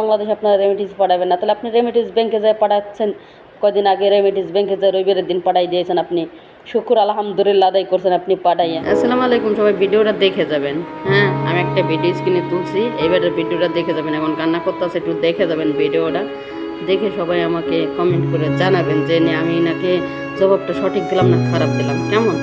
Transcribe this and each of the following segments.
বাংলাদেশে আপনারা রেমিডিস পাঠাবেন না। তাহলে আপনি রেমিডিস ব্যাংকে যায় পাঠাচ্ছেন। কদিন আগে রেমিডিস ব্যাংকে যায় রবিবারের দিন পাঠাই দিয়েছেন আপনি। শুকুর, আলহামদুলিল্লাহ আদায় করছেন, আপনি পাঠাইয়া। আসসালামু আলাইকুম, সবাই ভিডিওটা দেখে যাবেন। হ্যাঁ আমি একটা ভিডিও স্ক্রিনে তুলছি। এবারের ভিডিওটা দেখে যাবেন। এখন কান্না করতে আছে একটু দেখে যাবেন ভিডিওটা। দেখে সবাই আমাকে কমেন্ট করে জানাবেন যে, আমি নাকি জবাবটা সঠিক দিলাম না, খারাপ দিলাম? কেমন?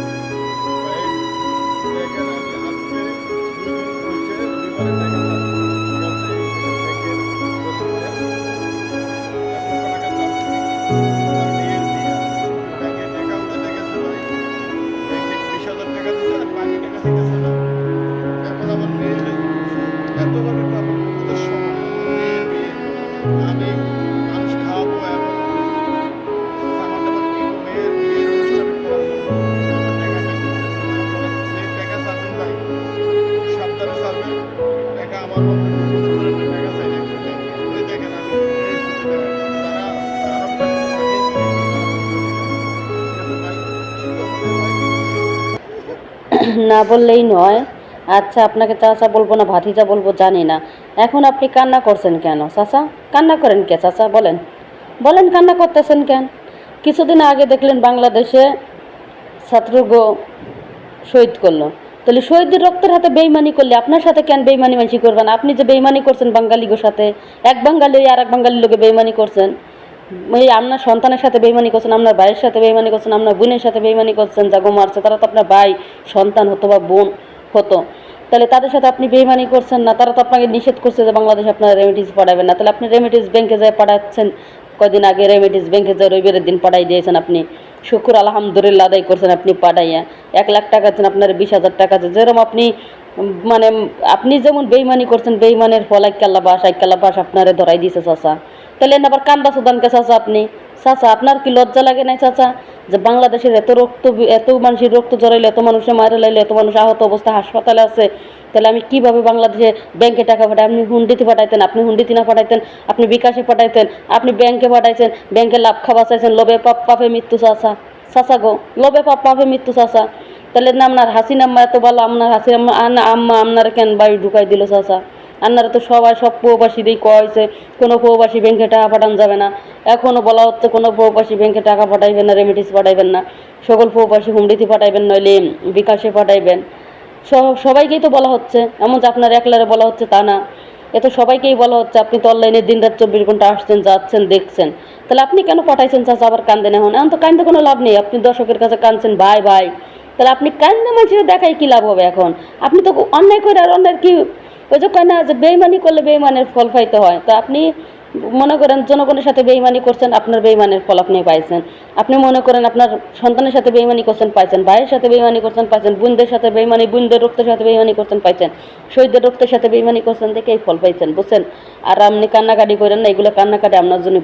না বললেই নয়। আচ্ছা আপনাকে চাচা বলব না, ভাতিজা বলব, জানি না। এখন আপনি কান্না করছেন কেন, চাচা? কান্না করেন কে, চাচা? বলেন। বলেন, কান্না করতেছেন কেন? কিছুদিন আগে দেখলেন বাংলাদেশে ছাত্রগ শহীদ করল। তাহলে শহীদের রক্তের হাতে বেইমানি করলে আপনার সাথে কেন বেইমানি মানসি করবেন? আপনি যে বেইমানি করছেন বাঙালিগোর সাথে, এক বাঙালি আর এক বাঙালির লোকে বেইমানি করছেন। এই আপনার সন্তানের সাথে বেইমানি করছেন আপনার ভাইয়ের সাথে বেইমানি করছেন আপনার বোনের সাথে বেইমানি করছেন যাগো মারছে, তারা তো আপনার ভাই, সন্তান হতো বা বোন হতো। তাহলে তাদের সাথে আপনি বেইমানি করছেন না, তারা তো আপনাকে নিষেধ করছে যে বাংলাদেশে আপনার রেমিডিস পাঠাবেন না। তাহলে আপনি রেমিডিস ব্যাংকে যায় পাঠাচ্ছেন কদিন আগে রেমিডিস ব্যাংকে যায় রবিবারের দিন পাঠাই দিয়েছেন আপনি। শুকুর আলহামদুলিল্লাহ আদায় করছেন আপনি পাঠাইয়া। এক লাখ টাকা আছেন আপনার বিশ হাজার টাকা আছে যেরকম আপনি মানে আপনি যেমন বেইমানি করছেন, বেইমানের ফল এক কাল্লা বাস, এক কাল্লা বাস আপনারে ধরাই দিয়েছে চাচা। তাহলে আবার কান্দা সুদানকে চাচা আপনি। চাচা, আপনার কি লজ্জা লাগে নাই চাচা? যে বাংলাদেশের এত রক্ত এত মানুষের রক্ত জড়াইলে, এত মানুষের মারা লাইলে, এত মানুষ আহত অবস্থা হাসপাতালে আছে। তাহলে আমি কীভাবে বাংলাদেশে ব্যাংকে টাকা পাঠাই? আপনি হুন্ডিতে পাঠাইতেন, আপনি হুন্ডিতে না পাঠাইতেন, আপনি বিকাশে পাঠাইতেন, আপনি ব্যাংকে পাঠাইছেন, ব্যাংকে লাভ খাওয়া চাইছেন, লোভে পাপ, পাপে মৃত্যু চাচা। চাচা গো, লোভে পাপ, পাপে মৃত্যু চাচা। তাহলে না আপনার হাসিনা আম্মা এত ভালো, আপনার হাসিনা আম্মা আম্মা আপনার কেন বাড়ি ঢুকাই দিল চাচা? আপনারা তো সবাই সব প্রবাসীদেরই কয়া কোনো প্রবাসী ব্যাংকে টাকা পাঠানো যাবে না। এখনও বলা হচ্ছে কোনো প্রবাসী ব্যাংকে টাকা পাঠাইবেন না রেমিডিস পাঠাইবেন না। সকল প্রবাসী হুমডিতে পাঠাইবেন, নইলে বিকাশে পাঠাইবেন। সব, সবাইকেই তো বলা হচ্ছে, এমন যে আপনার একলারে বলা হচ্ছে তা না। এ তো সবাইকেই বলা হচ্ছে, আপনি তো অনলাইনে দিন রাত চব্বিশ ঘণ্টা আসছেন, যাচ্ছেন, দেখছেন। তাহলে আপনি কেন পাঠাইছেন চাচা আবার কান্দেন এখন? এখন তো কান্দে কোনো লাভ নেই, আপনি দর্শকের কাছে কাঁদছেন ভাই ভাই তাহলে আপনি কান্দে মানুষের দেখাই কী লাভ হবে এখন? আপনি তো অন্যায় করে আর অন্যায় কি ওই যে না যে বেইমানি করলে বেইমানের ফল পাইতে হয়। তো আপনি মনে করেন জনগণের সাথে বেইমানি করছেন, আপনার বেইমানের ফল আপনি পাইছেন। আপনি মনে করেন আপনার সন্তানের সাথে বেইমানি করছেন, পাইছেন। ভাইয়ের সাথে বেইমানি করছেন, পাইছেন। বোনদের সাথে বেইমানি, বোনদের রক্তের সাথে বেইমানি করছেন, পাইছেন। শহীদদের রক্তের সাথে বেইমানি করছেন দেখে এই ফল পাইছেন, বুঝছেন? আর আপনি কান্নাকাটি করেন না, এগুলো কান্নাকাটি আপনার জন্য